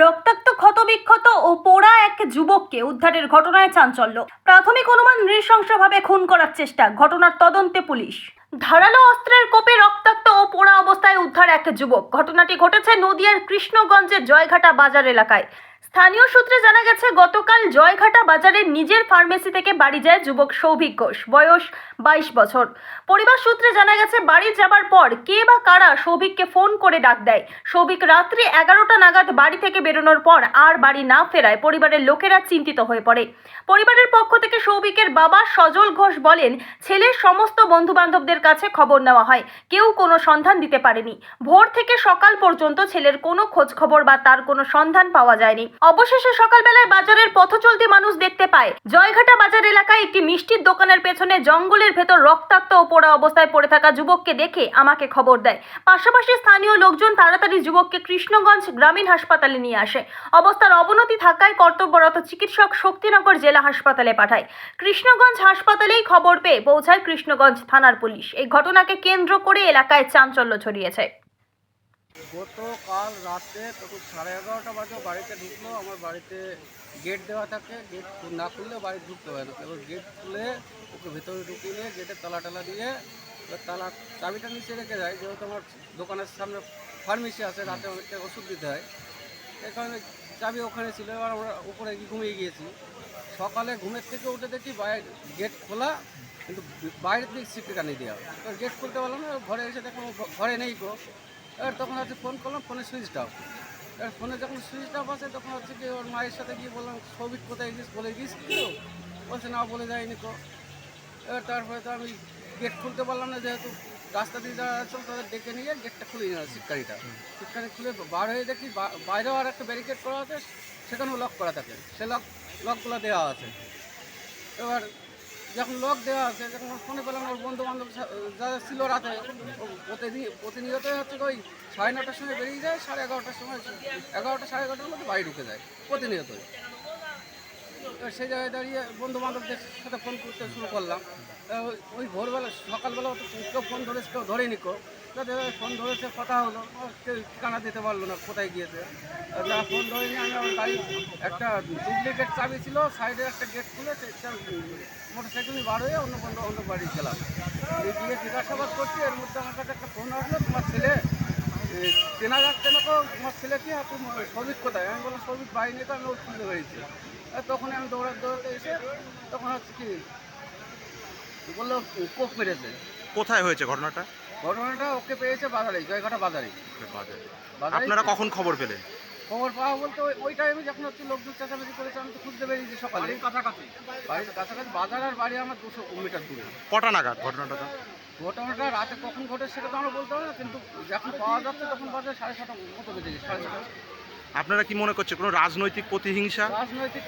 রক্তাক্ত, ক্ষতবিক্ষত ও পোড়া এক যুবককে উদ্ধারের ঘটনায় চাঞ্চল্য। প্রাথমিক অনুমান নৃশংসভাবে খুন করার চেষ্টা, ঘটনার তদন্তে পুলিশ। ধারালো অস্ত্রের কোপে রক্তাক্ত ও পোড়া অবস্থায় উদ্ধার এক যুবক। ঘটনাটি ঘটেছে নদিয়ার কৃষ্ণগঞ্জের জয়ঘাটা বাজার এলাকায়। স্থানীয় সূত্রে জানা গেছে, গতকাল জয়ঘাটা বাজারের নিজের ফার্মেসি থেকে বাড়ি যায় যুবক সৌভিক ঘোষ, বয়স বাইশ বছর। পরিবার সূত্রে জানা গেছে, বাড়ি যাবার পর কে বা কারা সৌভিককে ফোন করে ডাক দেয়। সৌভিক রাত্রি এগারোটা নাগাদ বাড়ি থেকে বেরোনোর পর আর বাড়ি না ফেরায় পরিবারের লোকেরা চিন্তিত হয়ে পড়ে। পরিবারের পক্ষ থেকে সৌভিকের বাবা সজল ঘোষ বলেন, ছেলের সমস্ত বন্ধু বান্ধবদের কাছে খবর নেওয়া হয়। কেউ কোনো সন্ধান দিতে পারেনি। ভোর থেকে সকাল পর্যন্ত ছেলের কোনো খোঁজ খবর বা তার কোনো সন্ধান পাওয়া যায়নি। অবশেষে সকালবেলায় বাজারের পথচলতি মানুষ দেখতে পায়। জয়ঘাটা বাজার এলাকায় একটি মিষ্টির দোকানের পেছনে জঙ্গলের ভেতর রক্তাক্ত ও পোড়া অবস্থায় পড়ে থাকা যুবককে দেখে আমাকে খবর দেয়। পাশাপাশি স্থানীয় লোকজন তাড়াতাড়ি যুবককে কৃষ্ণগঞ্জ গ্রামীণ হাসপাতালে নিয়ে আসে। অবস্থার অবনতি থাকায় কর্তব্যরত চিকিৎসক শক্তিনগর জেলা হাসপাতালে পাঠায়। কৃষ্ণগঞ্জ হাসপাতালেই খবর পেয়ে পৌঁছায় কৃষ্ণগঞ্জ থানার পুলিশ। এই ঘটনাকে কেন্দ্র করে এলাকায় চাঞ্চল্য ছড়িয়েছে। গতকাল রাতে তখন সাড়ে এগারোটা বাজে বাড়িতে ঢুকলো, আমার বাড়িতে গেট দেওয়া থাকে গেট না খুললে বাড়ি ঢুকতে হয় না। এবার গেট খুলে ওকে ভেতরে ঢুকিয়ে নিয়ে গেটে তালা টালা দিয়ে এবার তালা চাবিটা নিচে রেখে যায়, যেহেতু আমার দোকানের সামনে ফার্মেসি আছে, রাতে অনেকটা ওষুধ দিতে হয়। এই কারণে চাবি ওখানে ছিল, এবার আমরা উপরে ঘুমিয়ে গিয়েছি। সকালে ঘুমের থেকে উঠে দেখি বাইরে গেট খোলা, কিন্তু বাইরের দিকে সিটে টানিয়ে দেওয়া। গেট খুলতে পারলাম না, ঘরে এসে ও ঘরে নেই গো। এবার তখন হচ্ছে ফোন করলাম ফোনে সুইচ অফ এবার ফোনে যখন সুইচ অফ আছে তখন হচ্ছে কি ওর মায়ের সাথে গিয়ে বললাম সৌভিক কোথায় গিয়েছিস? বলে গিয়েছিস তো। বলছে না বলে যায়নি তো। এবার তারপরে তো আমি গেট খুলতে পারলাম না যেহেতু রাস্তা দিয়ে যারা আছে তাদের ডেকে নিয়ে গেটটা খুলে নিলাম সিটকারিটা সিটকারি খুলে বার হয়ে দেখি বাইরেও আর একটা ব্যারিকেড করা আছে সেখানেও লক করা থাকে। সে লক লকগুলো দেওয়া আছে। এবার যখন লোক দেওয়া আছে যখন ফোনে পেলাম, ওর বন্ধু বান্ধব যারা ছিল রাতে প্রতিদিন প্রতিনিয়ত হচ্ছে ওই সাড়ে নটার সময় বেরিয়ে যায়, সাড়ে এগারোটার সময় এগারোটা, সাড়ে এগারোটার মধ্যে বাড়ি ঢুকে যায়, প্রতিনিয়তই। সেই জায়গায় দাঁড়িয়ে বন্ধু বান্ধবদের সাথে ফোন করতে শুরু করলাম। ওই- ভোরবেলা, সকালবেলা তো কেউ ফোন ধরেছে, কেউ ধরেনি কেউ। যাদের ফোন ধরেছে, কথা হলো কেউ ঠিকানা দিতে পারল না কোথায় গিয়েছে। যারা ফোন ধরেনি, আমি আমার গাড়ি একটা ডুপ্লিকেট চাবি ছিল সাইডে একটা গেট খুলে মোটর সাইকেল নিয়ে বার হয়ে অন্য বন্ধু অন্য বাড়ি গেলাম। গিয়ে জিজ্ঞাসাবাদ করছি, এর মধ্যে আমার কাছে একটা ফোন আসলো, তোমার ছেলে চেনা যাচ্ছে না তো, তোমার ছেলে কি? তুমি, সৌভিক কোথায়? আমি বললাম বাড়ি নিয়ে তো, আমি ওর খুঁজে বেরিয়েছি আর তখনই আমি দৌড়াতে দৌড়াতে এসে তখন হচ্ছে কি বলল কোপ মেরেছে। কোথায় হয়েছে ঘটনাটা? ঘটনাটা ওকে পেয়েছে বাজারে জয়ঘাটা বাজারে। বাজারে। আপনারা কখন খবর পেলেন? খবর পাওয়া বলতে ওই- টাইমে যখন হচ্ছে লোকজন চেঁচামেচি করেছে আমি তো খুঁজতে বেরিয়েছি সকালে। কাছাকাছি? বাড়ির কাছাকাছি বাজার আর বাড়ি আমার দুশো মিটার দূরে। কটা নাগাদ ঘটনাটা? ঘটনাটা রাতে কখন ঘটে সেটা তো আমরা বলতে পারি না কিন্তু যখন পাওয়া যাচ্ছে তখন বাজে সাড়ে ছটা মতো বেজে সাড়ে ছটা। আপনারা কি মনে করছে কোনো রাজনৈতিক প্রতিহিংসা? রাজনৈতিক